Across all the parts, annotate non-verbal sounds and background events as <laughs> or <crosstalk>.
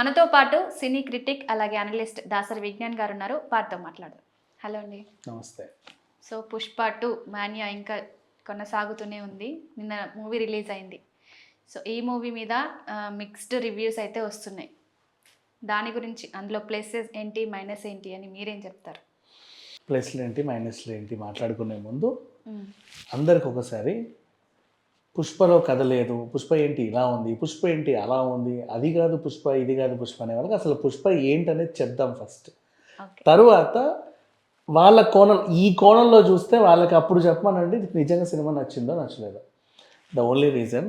మనతో పాటు సినీ క్రిటిక్ అలాగే అనలిస్ట్ దాసరి విజ్ఞాన్ గారు ఉన్నారు వారితో మాట్లాడదాం. హలో అండి. నమస్తే. సో పుష్ప టూ మాన్యా ఇంకా కొనసాగుతూనే ఉంది. నిన్న మూవీ రిలీజ్ అయింది. సో ఈ మూవీ మీద మిక్స్డ్ రివ్యూస్ అయితే వస్తున్నాయి. దాని గురించి అందులో ప్లసెస్ ఏంటి మైనస్ ఏంటి అని మీరేం చెప్తారు? ప్లస్లు ఏంటి మైనస్లు ఏంటి మాట్లాడుకునే ముందు అందరికి ఒకసారి పుష్పలో కథ లేదు. పుష్ప ఏంటి? ఇలా ఉంది. పుష్ప ఏంటి? అలా ఉంది. అది కాదు పుష్ప ఇది కాదు పుష్ప అనే వాళ్ళకి అసలు పుష్ప ఏంటనేది చెప్దాం ఫస్ట్. తరువాత వాళ్ళ కోణం ఈ కోణంలో చూస్తే వాళ్ళకి అప్పుడు చెప్పమనండి నిజంగా సినిమా నచ్చిందో నచ్చలేదో. ద ఓన్లీ రీజన్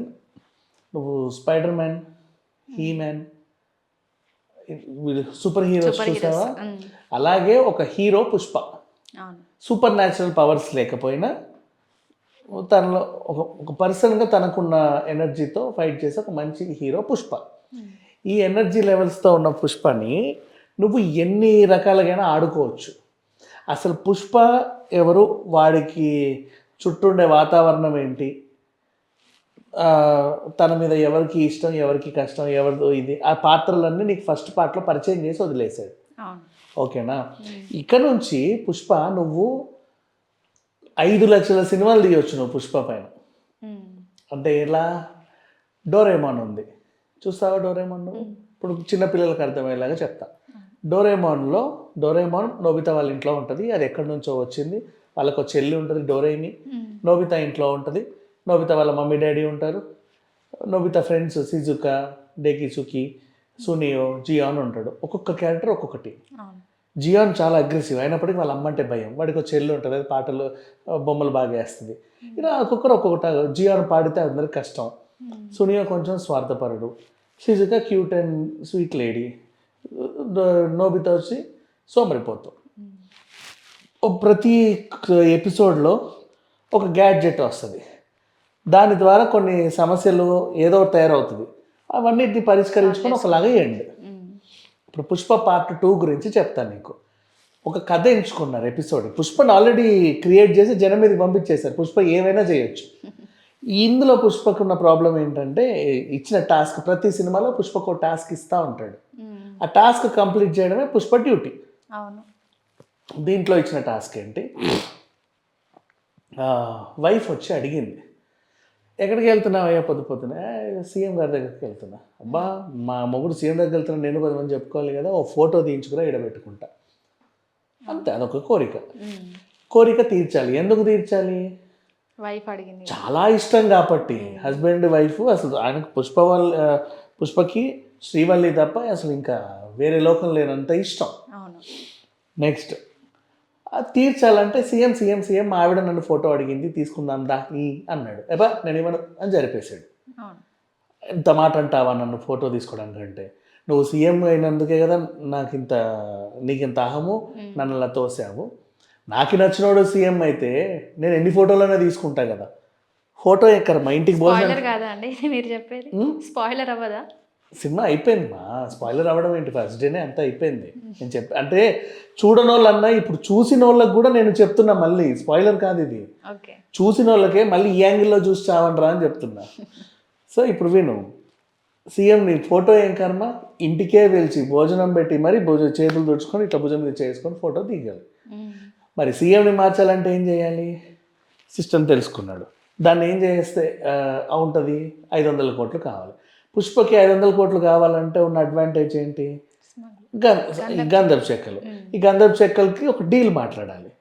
నువ్వు Spider Man He Man superheroes చూసావా అలాగే ఒక hero Pushpa. Supernatural powers లేకపోయినా తనలో ఒక ఒక పర్సన్గా తనకున్న ఎనర్జీతో ఫైట్ చేసే ఒక మంచి హీరో పుష్ప. ఈ ఎనర్జీ లెవెల్స్తో ఉన్న పుష్పని నువ్వు ఎన్ని రకాలుగైనా ఆడుకోవచ్చు. అసలు పుష్ప ఎవరు? వాడికి చుట్టూండే వాతావరణం ఏంటి? తన మీద ఎవరికి ఇష్టం ఎవరికి కష్టం ఎవరిదో ఇది. ఆ పాత్రలన్నీ నీకు ఫస్ట్ పార్ట్లో పరిచయం చేసి వదిలేశాడు. అవును. ఓకేనా? ఇక్కడ నుంచి పుష్ప నువ్వు ఐదు లక్షల సినిమాలు తీయొచ్చు నువ్వు పుష్ప పైన. మ్మ్. అంటే ఎలా? డోరేమాన్ ఉంది. చూస్తావా డోరేమాన్ నువ్వు? ఇప్పుడు చిన్నపిల్లలకు అర్థమయ్యేలాగా చెప్తా. డోరేమాన్లో డోరేమాన్ నోబితా వాళ్ళ ఇంట్లో ఉంటుంది. అది ఎక్కడి నుంచో వచ్చింది. వాళ్ళకు చెల్లి ఉంటుంది డోరేమి. నోబితా ఇంట్లో ఉంటుంది. నోబితా వాళ్ళ మమ్మీ డాడీ ఉంటారు. Nobita friends Shizuka Dekisugi Suneo Gian ఉంటాడు. ఒక్కొక్క క్యారెక్టర్ ఒక్కొక్కటి. జియాన్ చాలా అగ్రెసివ్. అయినప్పటికీ వాళ్ళ అమ్మంటే భయం. వాడికి ఒక చెల్లి ఉంటుంది అది పాటలు బొమ్మలు బాగా వేస్తుంది. ఇలా ఒక్కొక్కరు ఒక్కొక్కట జియాన్ పాడితే అందరికి కష్టం. సునియో కొంచెం స్వార్థపరుడు. Shizuka cute and sweet lady. Nobita వచ్చి సోమరిపోతాం. ప్రతి ఎపిసోడ్లో ఒక గ్యాడ్జెట్ వస్తుంది. దాని ద్వారా కొన్ని సమస్యలు ఏదో తయారవుతుంది. అవన్నిటిని పరిష్కరించుకొని ఒకలాగా ఎండ్. ఇప్పుడు పుష్ప పార్ట్ టూ గురించి చెప్తాను నీకు. ఒక కథ ఎంచుకున్నారు ఎపిసోడ్ పుష్పను ఆల్రెడీ క్రియేట్ చేసి జనం మీదకి పంపించేశారు. పుష్ప ఏమైనా చేయొచ్చు. ఇందులో పుష్పకున్న ప్రాబ్లం ఏంటంటే ఇచ్చిన టాస్క్ ప్రతి సినిమాలో పుష్పకు టాస్క్ ఇస్తూ ఉంటాడు. ఆ టాస్క్ కంప్లీట్ చేయడమే పుష్ప డ్యూటీ అవును. దీంట్లో ఇచ్చిన టాస్క్ ఏంటి? వైఫ్ వచ్చి అడిగింది. ఎక్కడికి వెళ్తున్నావు? అయ్యా పొద్దు పొద్దున. సీఎం గారి దగ్గరికి వెళ్తున్నా. అబ్బా మా మొగుడు సీఎం దగ్గరికి వెళ్తున్నా నేను పది మంది చెప్పుకోవాలి కదా ఓ ఫోటో తీయించుకురా ఇడబెట్టుకుంటా అంతే అదొక కోరిక. కోరిక తీర్చాలి. ఎందుకు తీర్చాలి? వైఫ్ అడిగింది. చాలా ఇష్టం కాబట్టి. హస్బెండ్ వైఫ్ అసలు ఆయనకు పుష్ప పుష్పకి శ్రీవల్లి తప్ప అసలు ఇంకా వేరే లోకం లేనంత ఇష్టం. నెక్స్ట్. తీర్చాలంటే సీఎం సీఎం సీఎం మా ఆవిడ నన్ను ఫోటో అడిగింది తీసుకుందాం దా ఈ అన్నాడు. ఎబా నేను ఇవ్వను అని జరిపేశాడు. ఎంత మాట అంటావా నన్ను ఫోటో తీసుకోవడానికి అంటే? నువ్వు సీఎం అయినందుకే కదా నాకు ఇంత నీకు ఇంత అహము నన్ను అలా తోసావు. నాకు నచ్చినోడు సీఎం అయితే నేను ఎన్ని ఫోటోలైనా తీసుకుంటా కదా. ఫోటో ఎక్కడ మా ఇంటికి భోజనం కాదా అండి మీరు చెప్పేది? స్పాయిలర్ అవ్వదా? సినిమా అయిపోయింది మా. స్పాయిలర్ అవ్వడం ఏంటి? ఫస్ట్ డేనే అంతా అయిపోయింది. నేను చెప్పి అంటే చూడనోళ్ళన్నా ఇప్పుడు చూసిన వాళ్ళకి కూడా నేను చెప్తున్నా మళ్ళీ. స్పాయిలర్ కాదు ఇది. చూసిన వాళ్ళకే మళ్ళీ ఈ యాంగిల్లో చూసి చావండ్రా అని చెప్తున్నా. <laughs> సో ఇప్పుడు విను. సీఎం నీ ఫోటో ఏం కర్మ? ఇంటికే పిలిచి భోజనం పెట్టి మరి భోజ చేతులు తుడుచుకొని ఇట్లా భుజం మీద చేసుకొని ఫోటో దిగాలి. మరి సీఎంని మార్చాలంటే ఏం చేయాలి? సిస్టమ్ తెలుసుకున్నాడు. దాన్ని ఏం చేస్తే ఉంటుంది ఐదు వందల కోట్లు కావాలి. పుష్పకి ఐదు వందల కోట్లు కావాలంటే ఉన్న అడ్వాంటేజ్ ఏంటి? గంధపు చెక్కలు. ఈ గంధపు చెక్కలకి ఒక డీల్ మాట్లాడాలి.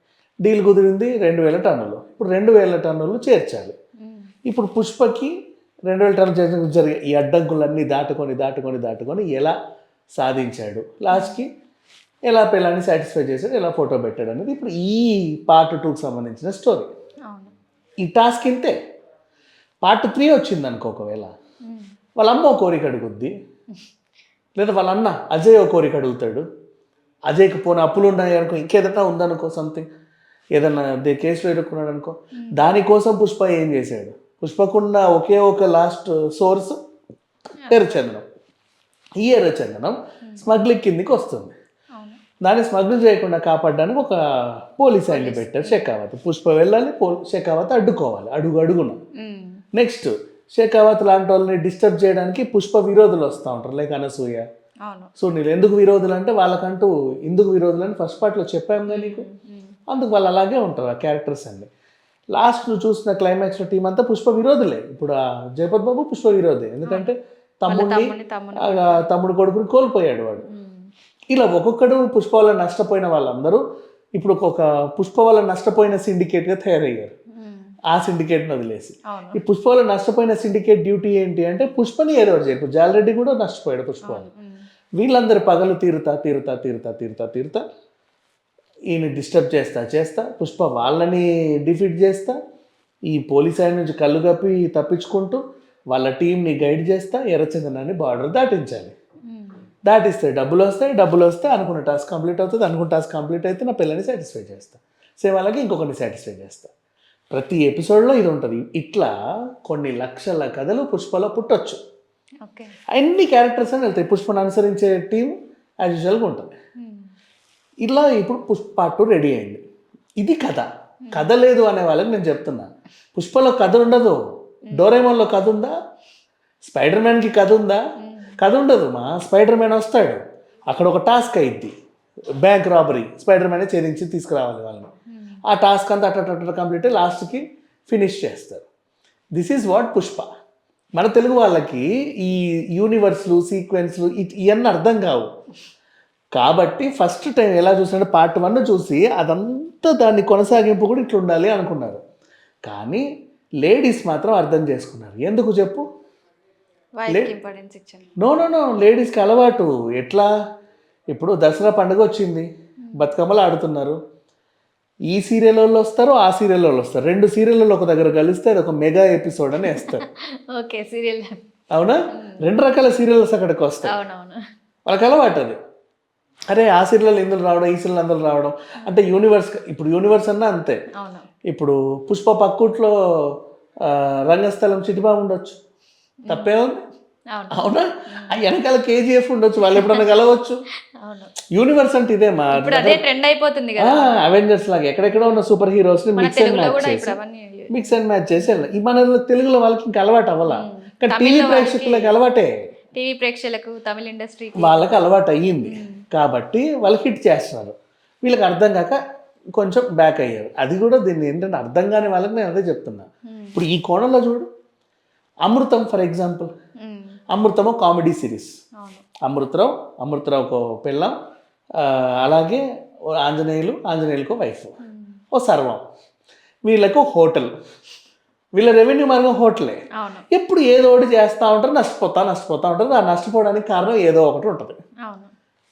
డీల్ కుదిరింది రెండు వేల టన్నులు. ఇప్పుడు రెండు వేల టన్నులు చేర్చాలి. మ్మ్. ఇప్పుడు పుష్పకి రెండు వేల టన్నులు చేర్చడానికి జరిగే ఈ అడ్డంకులన్నీ దాటుకొని దాటుకొని దాటుకొని ఎలా సాధించాడు? లాస్ట్కి ఎలా పిల్లాన్ని సాటిస్ఫై చేశాడు? ఎలా ఫోటో పెట్టాడు అనేది ఇప్పుడు ఈ పార్ట్ టూకి సంబంధించిన స్టోరీ ఈ టాస్క్ ఇంతే. పార్ట్ త్రీ వచ్చింది అనుకో ఒకవేళ. వాళ్ళ అమ్మ కోరిక అడుగుద్ది. లేదా వాళ్ళ అన్న అజయ్ ఓ కోరిక అడుగుతాడు. అజయ్కి పోనీ అప్పులు ఉన్నాయి అనుకో ఇంకేదైనా ఉందనుకో సంథింగ్ ఏదన్నా దే కేసులో ఎదుర్కొన్నాడు అనుకో. దానికోసం పుష్ప ఏం చేశాడు? పుష్పకున్న ఒకే ఒక లాస్ట్ సోర్స్ ఎర్రచందనం. ఈ ఎర్రచందనం స్మగ్లింగ్ కిందికి వస్తుంది. దాన్ని స్మగ్ల్ చేయకుండా కాపాడడానికి ఒక పోలీస్ యాండ్ పెట్టారు షెకావత్. పుష్ప వెళ్ళాలి పో షెకావత్ అడ్డుకోవాలి అడుగు అడుగున. నెక్స్ట్ షేకావత్ లాంటి వాళ్ళని డిస్టర్బ్ చేయడానికి పుష్ప విరోధులు వస్తూ ఉంటారు లైక్ అనసూయ. సో నేను ఎందుకు విరోధులు అంటే వాళ్ళకంటూ ఎందుకు విరోధులు అని ఫస్ట్ పార్ట్లో చెప్పాము నీకు. ఉమ్. అందుకు వాళ్ళు అలాగే ఉంటారు ఆ క్యారెక్టర్స్ అన్ని. లాస్ట్ నువ్వు చూసిన క్లైమాక్స్లో టీం అంతా పుష్ప విరోధులే. ఇప్పుడు ఆ జయపద్ బాబు పుష్ప విరోధే. ఎందుకంటే తమ్ముడిని తమ్ముడు కొడుకుని కోల్పోయాడు వాడు. ఇలా ఒక్కొక్కడు పుష్ప వల్ల నష్టపోయిన వాళ్ళందరూ ఇప్పుడు ఒక పుష్ప వల్ల నష్టపోయిన సిండికేట్గా తయారయ్యారు. ఆ సిండికేట్ని వదిలేసి. ఈ పుష్ప వల్ల నష్టపోయిన సిండికేట్ డ్యూటీ ఏంటి అంటే పుష్పని ఏదో ఒకటి ఇప్పుడు జాలరెడ్డి కూడా నష్టపోయాడు పుష్ప వల్ల ఉమ్. వీళ్ళందరి పగలు తీరుతా తీరుతా తీరుతా తీరుతా తీరుతా. ఈయన డిస్టర్బ్ చేస్తా చేస్తా. పుష్ప వాళ్ళని డిఫీట్ చేస్తా. ఈ పోలీస్ ఆయన నుంచి కళ్ళు కప్పి తప్పించుకుంటూ వాళ్ళ టీంని గైడ్ చేస్తా. ఎర్రచందనాన్ని బార్డర్ దాటించాలి. దాటిస్తే డబ్బులు వస్తాయి డబ్బులు వస్తే అనుకున్న టాస్క్ కంప్లీట్ అవుతుంది అనుకున్న టాస్క్ కంప్లీట్ అయితే నా పిల్లని సాటిస్ఫై చేస్తా. సేమ్ అలాగే ఇంకొకరిని సాటిస్ఫై చేస్తా. ప్రతి ఎపిసోడ్లో ఇది ఉంటుంది ఇట్లా కొన్ని లక్షల కథలు పుష్పలో పుట్టొచ్చు. అన్ని క్యారెక్టర్స్ అని వెళ్తాయి. పుష్పను అనుసరించే టీం యాజ్ యూజువల్గా ఉంటుంది. ఇలా ఇప్పుడు పుష్ప పార్ట్ టూ రెడీ అయింది. ఇది కథ. కథ లేదు అనే వాళ్ళకి నేను చెప్తున్నా. పుష్పలో కథ ఉండదు. డోరేమోన్లో కథ ఉందా? స్పైడర్ మ్యాన్కి కథ ఉందా? కథ ఉండదు. మా స్పైడర్ మ్యాన్ వస్తాడు. అక్కడ ఒక టాస్క్ అయింది బ్యాంక్ రాబరీ. స్పైడర్ మ్యానే ఛేదించి తీసుకురావాలి వాళ్ళని. ఆ టాస్క్ అంతా అట్ట కంప్లీట్ లాస్ట్కి ఫినిష్ చేస్తారు. దిస్ ఈజ్ వాట్ పుష్ప మన తెలుగు వాళ్ళకి ఈ యూనివర్స్లు సీక్వెన్స్లు ఇవన్నీ అర్థం కావు. కాబట్టి ఫస్ట్ టైం ఎలా చూసినట్టు పార్ట్ వన్ చూసి అదంతా దాన్ని కొనసాగింపు కూడా ఇట్లా ఉండాలి అనుకున్నారు. కానీ లేడీస్ మాత్రం అర్థం చేసుకున్నారు. ఎందుకు చెప్పు? నో నో నో లేడీస్కి అలవాటు. ఎట్లా? ఇప్పుడు దసరా పండుగ వచ్చింది. బతుకమ్మలు ఆడుతున్నారు. ఈ సీరియల్ వాళ్ళు వస్తారు ఆ సీరియల్ వాళ్ళు వస్తారు. రెండు సీరియల్లో ఒక దగ్గర కలిస్తే అది ఒక మెగా ఎపిసోడ్ అని వేస్తారు. <laughs> Okay serial. అవునా? రెండు రకాల సీరియల్స్ అక్కడికి వస్తాయి. వాళ్ళకి అలవాటు అది. అరే ఆ సీరియల్ ఇందులో రావడం ఈ సీరియల్ అందులో రావడం. అంటే యూనివర్స్ ఇప్పుడు యూనివర్స్ అన్నా అంతే. ఇప్పుడు పుష్ప పక్కుట్లో రంగస్థలం చిటిబాబు ఉండొచ్చు. తప్పే ఉంది? అవును. ఆ వెనకాల కేజీఎఫ్ ఉండొచ్చు వాళ్ళు ఎప్పుడన్నా కలవచ్చు. యూనివర్స్ అంటే ఇదే మా అదే ట్రెండ్ అయిపోతుంది కదా. అవెంజర్స్ లాగా. ఎక్కడెక్కడ ఉన్న సూపర్ హీరోస్ని మిక్స్ అండ్ మ్యాచ్ చేసి. మిక్స్ అండ్ మ్యాచ్ చేసి మన తెలుగులో వాళ్ళకి ఇంకా అలవాటు అవ్వాల? కానీ టీవీ ప్రేక్షకులకి అలవాటే. టీవీ ప్రేక్షకులకు తమిళ ఇండస్ట్రీకి వాళ్ళకి అలవాటు అయ్యింది. కాబట్టి వాళ్ళు హిట్ చేస్తున్నారు. వీళ్ళకి అర్థం కాక కొంచెం బ్యాక్ అయ్యారు. అది కూడా దీన్ని ఏంటంటే అర్థం కాని వాళ్ళకి నేను అదే చెప్తున్నా. ఇప్పుడు ఈ కోణంలో చూడు. Amrutham for example Amrutham comedy series. Amrutharao Amrutharao ఒక పిల్లం ఆ, అలాగే ఆంజనేయులు ఆంజనేయులకు వైఫ్. ఓ సర్వం. వీళ్ళకు హోటల్. వీళ్ళ రెవెన్యూ మార్గం హోటలే. ఎప్పుడు ఏదో ఒకటి చేస్తూ ఉంటారు నష్టపోతా నష్టపోతూ ఉంటారు. ఆ నష్టపోవడానికి కారణం ఏదో ఒకటి ఉంటుంది.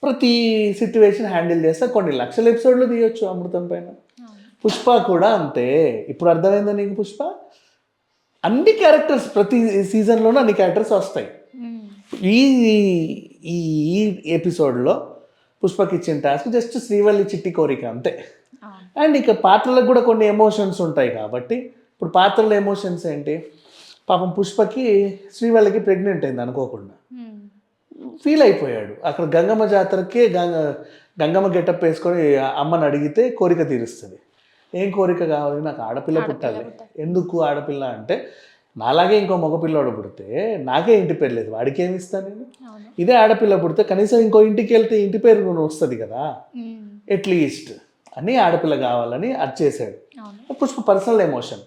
ప్రతి సిచ్యువేషన్ హ్యాండిల్ చేస్తే కొన్ని లక్షల ఎపిసోడ్లు తీయొచ్చు అమృతం పైన. పుష్ప కూడా అంతే. ఇప్పుడు అర్థమైందా నీకు పుష్ప? అన్ని క్యారెక్టర్స్ ప్రతి సీజన్లోనూ అన్ని క్యారెక్టర్స్ వస్తాయి. ఈ ఈ ఈ ఎపిసోడ్లో పుష్పకి ఇచ్చిన టాస్క్ జస్ట్ శ్రీవల్లి చిట్టి కోరిక అంతే. అండ్ ఇక పాత్రలకు కూడా కొన్ని ఎమోషన్స్ ఉంటాయి కాబట్టి ఇప్పుడు పాత్రల ఎమోషన్స్ ఏంటి? పాపం పుష్పకి శ్రీవల్లికి ప్రెగ్నెంట్ అయింది అనుకోకుండా. ఫీల్ అయిపోయాడు. అక్కడ గంగమ్మ జాతరకే గంగ గంగమ్మ గెటప్ వేసుకొని అమ్మని అడిగితే కోరిక తీరుస్తుంది. ఏం కోరిక కావాలి? నాకు ఆడపిల్ల పుట్టాలి. ఎందుకు ఆడపిల్ల అంటే నాలాగే ఇంకో మగపిల్లోడు పుడితే నాకే ఇంటి పేరు లేదు. వాడికి ఏమి ఇస్తాను నేను? ఇదే ఆడపిల్ల పుడితే కనీసం ఇంకో ఇంటికి వెళ్తే ఇంటి పేరు వస్తుంది కదా. అట్లీస్ట్ అని ఆడపిల్ల కావాలని అది చేశాడు. Pushpa personal emotion.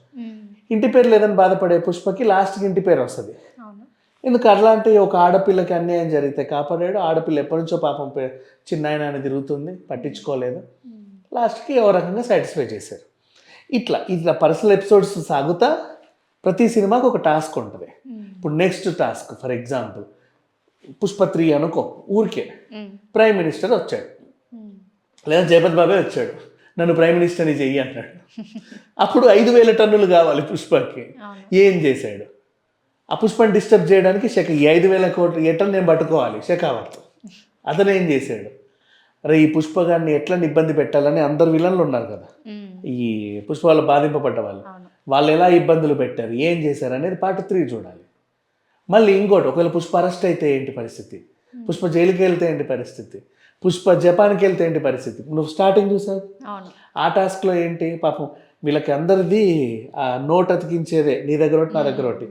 ఇంటి పేరు లేదని బాధపడే పుష్పకి లాస్ట్కి ఇంటి పేరు వస్తుంది. ఎందుకు అలాంటి ఒక ఆడపిల్లకి అన్యాయం జరిగితే కాపాడాడు? ఆడపిల్ల ఎప్పటి నుంచో పాపం పే- చిన్న ఆయన అని తిరుగుతుంది పట్టించుకోలేదు. లాస్ట్కి ఓ రకంగా సాటిస్ఫై చేశారు. ఇట్లా ఇట్లా పర్సనల్ ఎపిసోడ్స్ సాగుతా ప్రతి సినిమాకి ఒక టాస్క్ ఉంటుంది. ఇప్పుడు next task for example Pushpa three అనుకో ఊరికే. ప్రైమ్ మినిస్టర్ వచ్చాడు. లేదా జగపతి బాబే వచ్చాడు. నన్ను ప్రైమ్ మినిస్టర్ని చెయ్యి అన్నాడు అప్పుడు ఐదు వేల టన్నులు కావాలి పుష్పకి. ఏం చేశాడు? ఆ పుష్పని డిస్టర్బ్ చేయడానికి శక ఈ ఐదు వేల కోట్లు ఎట్లా నేను పట్టుకోవాలి శకావర్త్ అతను ఏం చేశాడు? అరే ఈ పుష్పగాన్ని ఎట్లా ఇబ్బంది పెట్టాలని అందరు విలన్లు ఉన్నారు కదా. ఈ పుష్ప వాళ్ళు బాధింపబడ్డ వాళ్ళు. వాళ్ళు ఎలా ఇబ్బందులు పెట్టారు ఏం చేశారు అనేది పార్ట్ త్రీ చూడాలి. మళ్ళీ ఇంకోటి ఒకవేళ పుష్ప అరెస్ట్ అయితే ఏంటి పరిస్థితి? పుష్ప జైలుకి వెళ్తే ఏంటి పరిస్థితి? పుష్ప జపాన్కి వెళ్తే ఏంటి పరిస్థితి? నువ్వు స్టార్టింగ్ చూసావు? ఆ టాస్క్లో ఏంటి? పాపం వీళ్ళకి అందరిది ఆ నోట్ అతికించేదే నీ దగ్గర ఒకటి నా దగ్గర ఒకటి.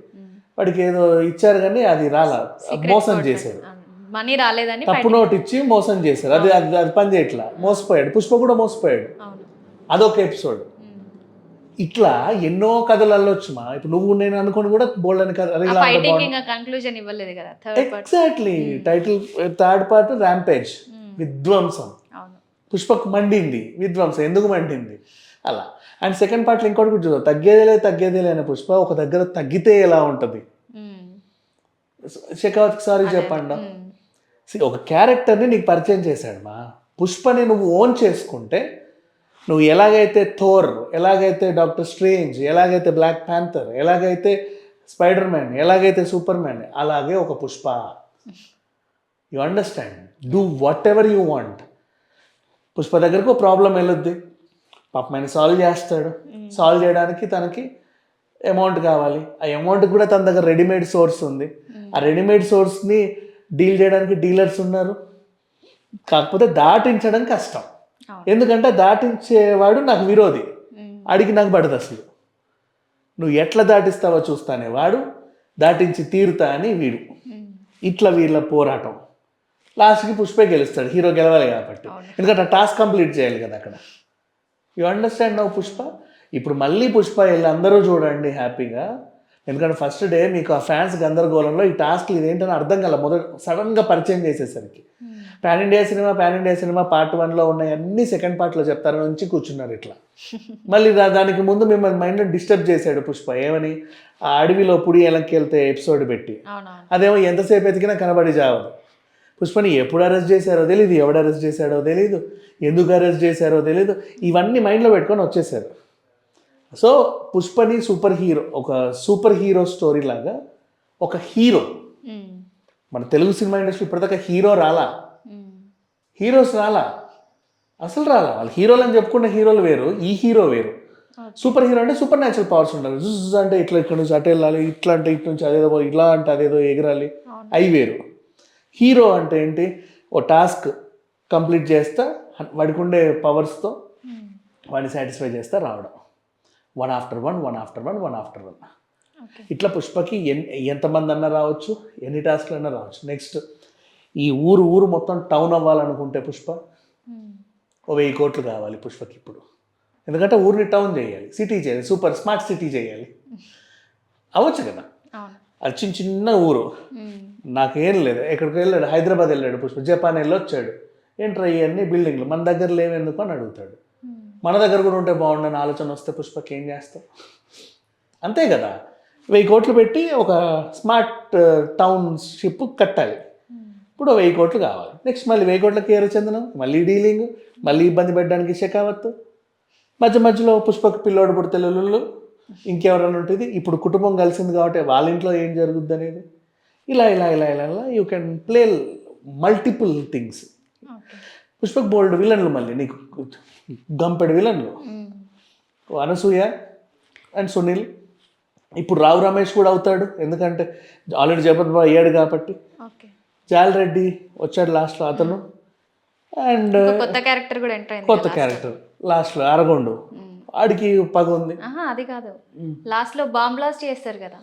వాడికి ఏదో ఇచ్చారు కానీ అది రాలా మోసం చేశాడు మనీ రాలేదని తప్పు నోట్ ఇచ్చి మోసం చేశారు. అది అది అది పని చేయట్లా మోసపోయాడు. పుష్ప కూడా మోసపోయాడు. అదొక ఎపిసోడ్. ఇట్లా ఎన్నో కథలు అల్లొచ్చు మా ఇప్పుడు నువ్వు నేను అనుకుని కూడా బోల్డ్ అని కంక్లూజన్ ఇవ్వలేదు కదా third part exactly title third part rampage విధ్వంసం. పుష్పకు మండింది. విధ్వంసం. ఎందుకు మండింది? అలా. అండ్ సెకండ్ పార్ట్లో ఇంకోటి కూడా చూద్దాం. తగ్గేదేలే తగ్గేదేలే అనే పుష్ప ఒక దగ్గర తగ్గితే ఎలా ఉంటుంది? ఉమ్. షెకావత్కి సారీ చెప్పండి. See, ఒక క్యారెక్టర్ని నీకు పరిచయం చేశాడు మా. పుష్పని నువ్వు ఓన్ చేసుకుంటే నువ్వు ఎలాగైతే థోర్ ఎలాగైతే డాక్టర్ స్ట్రేంజ్ ఎలాగైతే బ్లాక్ ప్యాంథర్ ఎలాగైతే స్పైడర్ మ్యాన్ ఎలాగైతే సూపర్ మ్యాన్ అలాగే ఒక Pushpa. You understand do whatever you want Pushpa దగ్గరకు ప్రాబ్లం వెళ్ళొద్ది. పాపం ఆయన సాల్వ్ చేస్తాడు. సాల్వ్ చేయడానికి తనకి అమౌంట్ కావాలి. ఆ అమౌంట్ కూడా తన దగ్గర రెడీమేడ్ సోర్స్ ఉంది. ఆ రెడీమేడ్ సోర్స్ని డీల్ చేయడానికి డీలర్స్ ఉన్నారు. కాకపోతే దాటించడం కష్టం. ఎందుకంటే దాటించేవాడు నాకు విరోధి. అడిగి నాకు పడదు అసలు. నువ్వు ఎట్లా దాటిస్తావో చూస్తానే వాడు దాటించి తీరుతా అని వీడు. ఇట్లా వీళ్ళ పోరాటం. లాస్ట్కి పుష్పే గెలుస్తాడు హీరో గెలవాలి కాబట్టి. ఎందుకంటే టాస్క్ కంప్లీట్ చేయాలి కదా అక్కడ. యు అండర్స్టాండ్ నవ్వు పుష్ప? ఇప్పుడు మళ్ళీ పుష్ప వెళ్ళి అందరూ చూడండి హ్యాపీగా. ఎందుకంటే ఫస్ట్ డే మీకు ఆ ఫ్యాన్స్ గందరగోళంలో ఈ టాస్క్లు ఇదేంటని అర్థం కల మొదటి సడన్గా పరిచయం చేసేసరికి. Pan India cinema pan India cinema part వన్లో ఉన్నాయి. అన్ని సెకండ్ పార్ట్లో చెప్తారు. నుంచి కూర్చున్నారు ఇట్లా. మళ్ళీ దానికి ముందు మిమ్మల్ని మైండ్ డిస్టర్బ్ చేశాడు పుష్ప. ఏమని? ఆ అడవిలో పుడి వెళ్తే ఎపిసోడ్ పెట్టి. అదేమో ఎంతసేపు ఎతికినా కనబడి చావదు పుష్పని ఎప్పుడు అరెస్ట్ చేశారో తెలియదు ఎవడు అరెస్ట్ చేశాడో తెలియదు ఎందుకు అరెస్ట్ చేశారో తెలియదు ఇవన్నీ మైండ్లో పెట్టుకొని వచ్చేసారు సో పుష్పని సూపర్ హీరో ఒక సూపర్ హీరో స్టోరీ లాగా ఒక హీరో. మన తెలుగు సినిమా ఇండస్ట్రీ ఇప్పటిదాకా హీరో రాలా. హీరోస్ రాలా? అసలు రాలా? వాళ్ళు హీరోలు అని చెప్పుకున్న హీరోలు వేరు ఈ హీరో వేరు. సూపర్ హీరో అంటే సూపర్ న్యాచురల్ పవర్స్ ఉండాలి. జుజ్ అంటే ఇట్లా ఇక్కడ నుంచి అటు వెళ్ళాలి ఇట్లా అంటే ఇటు నుంచి అదేదో ఇట్లా అంటే అదేదో ఎగరాలి. అవి వేరు. హీరో అంటే ఏంటి? ఓ టాస్క్ కంప్లీట్ చేస్తా వాడికి ఉండే పవర్స్తో. వాడిని సాటిస్ఫై చేస్తా రావడం. One after one one after one one after one. ఇట్లా పుష్పకి ఎన్ ఎంతమంది అన్నా రావచ్చు ఎన్ని టాస్క్లు అన్నా రావచ్చు. నెక్స్ట్ ఈ ఊరు ఊరు మొత్తం టౌన్ అవ్వాలనుకుంటే పుష్ప. ఓ వెయ్యి కోట్లు కావాలి పుష్పకి ఇప్పుడు. ఎందుకంటే ఊరిని టౌన్ చేయాలి సిటీ చేయాలి సూపర్ స్మార్ట్ సిటీ చేయాలి. అవ్వచ్చు కదా? అది చిన్న చిన్న ఊరు. నాకేం లేదు. ఎక్కడికి వెళ్ళాడు? హైదరాబాద్ వెళ్ళాడు పుష్ప. జపాన్ వెళ్ళి వచ్చాడు. ఏంట్రా ఇవన్నీ బిల్డింగ్లు? మన దగ్గర లేవెందుకు అని అడుగుతాడు. మన దగ్గర కూడా ఉంటే బాగుండని ఆలోచన వస్తే పుష్పకి ఏం చేస్తావు? అంతే కదా? వెయ్యి కోట్లు పెట్టి ఒక స్మార్ట్ టౌన్షిప్ కట్టాలి. ఇప్పుడు వెయ్యి కోట్లు కావాలి. నెక్స్ట్ మళ్ళీ వెయ్యి కోట్లకి ఏర చందనం మళ్ళీ డీలింగ్ మళ్ళీ ఇబ్బంది పెట్టడానికి షెకావత్ మధ్య మధ్యలో పుష్పకు పిల్లోడు పుడతలు ఇంకెవరైనా ఉంటుంది ఇప్పుడు కుటుంబం కలిసింది కాబట్టి వాళ్ళ ఇంట్లో ఏం జరుగుద్ది అనేది. ఇలా ఇలా ఇలా ఇలా ఇలా you can play multiple things Pushpak బోల్డ్ విలన్లు మళ్ళీ నీకు గంపెడు విలన్లు. ఉమ్. అనసూయ అండ్ సునీల్. ఇప్పుడు రావు రమేష్ కూడా అవుతాడు. ఎందుకంటే ఆల్రెడీ జగపత్ అయ్యాడు కాబట్టి. ఓకే జాల్ రెడ్డి వచ్చాడు లాస్ట్లో అతను. అండ్ కొత్త క్యారెక్టర్ కూడా ఎంటర్ అయింది కొత్త క్యారెక్టర్ లాస్ట్లో అరగొండు. ఆడికి పగ ఉంది ఆహా అది కాదు. లాస్ట్లో బాంబ్ బ్లాస్ట్ చేస్తారు కదా.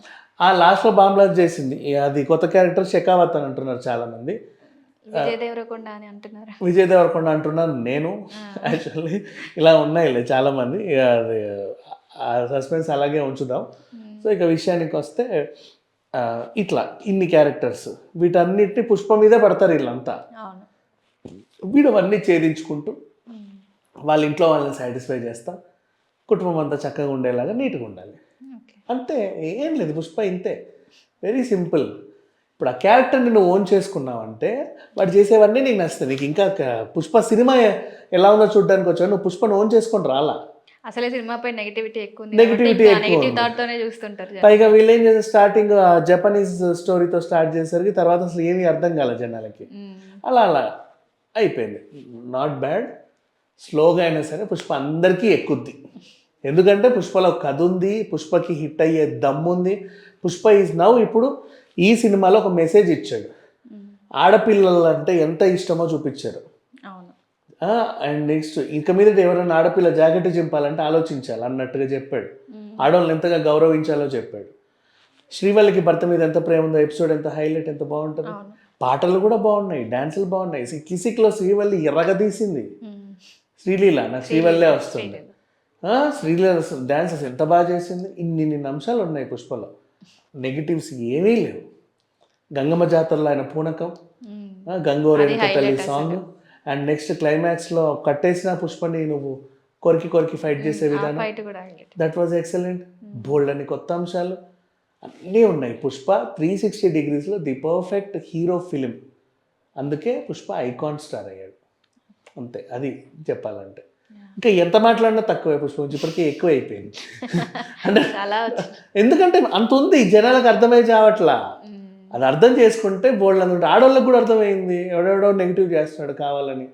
ఆ లాస్ట్లో బాంబ్లాజ్ చేసింది. ఇక అది కొత్త క్యారెక్టర్ షెకావత్ అని అంటున్నారు చాలామంది. విజయ్ దేవరకొండ అని అంటున్నారు. విజయ్ దేవరకొండ అంటున్నాను నేను. యాక్చువల్లీ ఇలా ఉన్నాయిలే చాలామంది. సస్పెన్స్ అలాగే ఉంచుదాం. సో ఇక విషయానికి వస్తే ఇట్లా ఇన్ని క్యారెక్టర్స్ వీటన్నిటిని పుష్ప మీదే పడతారు వీళ్ళంతా. వీడు అవన్నీ ఛేదించుకుంటూ. వాళ్ళ ఇంట్లో వాళ్ళని సాటిస్ఫై చేస్తా కుటుంబం అంతా చక్కగా ఉండేలాగా నీట్గా ఉండాలి. అంతే ఏం లేదు పుష్ప ఇంతే. వెరీ సింపుల్ ఇప్పుడు ఆ క్యారెక్టర్ని నువ్వు ఓన్ చేసుకున్నావంటే వాడు చేసేవన్నీ నీకు నచ్చుతాయి. నీకు ఇంకా పుష్ప సినిమా ఎలా ఉందో చూడడానికి వచ్చావు నువ్వు పుష్పను ఓన్ చేసుకొని రాలా. అసలే సినిమాపై నెగిటివిటీ ఎక్కువ ఎక్కువ నెగిటివ్. థాట్ తోనే చూస్తుంటారు. పైగా వీళ్ళు ఏం చేస్తారు స్టార్టింగ్ జపనీస్ స్టోరీతో స్టార్ట్ చేసేసరికి తర్వాత అసలు ఏమీ అర్థం కాలే జనాలకి. అలా అలా అయిపోయింది నాట్ బ్యాడ్ స్లోగా అయినా సరే పుష్ప అందరికీ ఎక్కుద్ది ఎందుకంటే పుష్పలో కథ ఉంది పుష్పకి హిట్ అయ్యే దమ్ముంది పుష్ప ఈజ్ నవ్ ఇప్పుడు ఈ సినిమాలో ఒక మెసేజ్ ఇచ్చాడు ఉమ్. ఆడపిల్లలు అంటే ఎంత ఇష్టమో చూపించారు అండ్ నెక్స్ట్ ఇక మీద ఎవరైనా ఆడపిల్ల జాకెట్ చింపాలంటే ఆలోచించాలి అన్నట్టుగా చెప్పాడు. ఆడవాళ్ళని ఎంతగా గౌరవించాలో చెప్పాడు. శ్రీవల్లికి భర్త మీద ఎంత ప్రేమ ఉందో ఎపిసోడ్ ఎంత హైలైట్ ఎంత బాగుంటుంది. పాటలు కూడా బాగున్నాయి డాన్సులు బాగున్నాయి. కిసిక్లో శ్రీవల్లి ఎర్రగా తీసింది శ్రీలీల నాకు శ్రీవల్లే వస్తుంది. శ్రీలీల డాన్స్ అసలు ఎంత బాగా చేసింది? ఇన్ని ఇన్ని అంశాలు ఉన్నాయి పుష్పలో. నెగిటివ్స్ ఏమీ లేవు. గంగమ్మ జాతరలో ఆయన పూనకం. ఆ, గంగోరేణుక తల్లి సాంగ్. అండ్ నెక్స్ట్ క్లైమాక్స్లో కట్టేసిన పుష్పని నువ్వు కొరికి కొరికి ఫైట్ చేసే విధానం. దట్ వాజ్ ఎక్సలెంట్ బోల్డ్ అని కొత్త అంశాలు. అన్నీ ఉన్నాయి. పుష్ప త్రీ సిక్స్టీ డిగ్రీస్లో ది పర్ఫెక్ట్ హీరో ఫిలిం అందుకే పుష్ప ఐకాన్ స్టార్ అయ్యాడు. అంతే. అది చెప్పాలంటే. ఇంకా ఎంత మాట్లాడినా తక్కువే పుష్ప. గురించి ఇప్పటికీ ఎక్కువ అయిపోయింది <laughs> అంటే ఎందుకంటే అంత ఉంది. జనాలకు అర్థమై చావట్లా. అది అర్థం చేసుకుంటే బోల్డ్ అనుకుంటే. ఆడవాళ్ళకి కూడా అర్థమైంది. ఎవడెవడో నెగిటివ్ చేస్తున్నాడు కావాలని.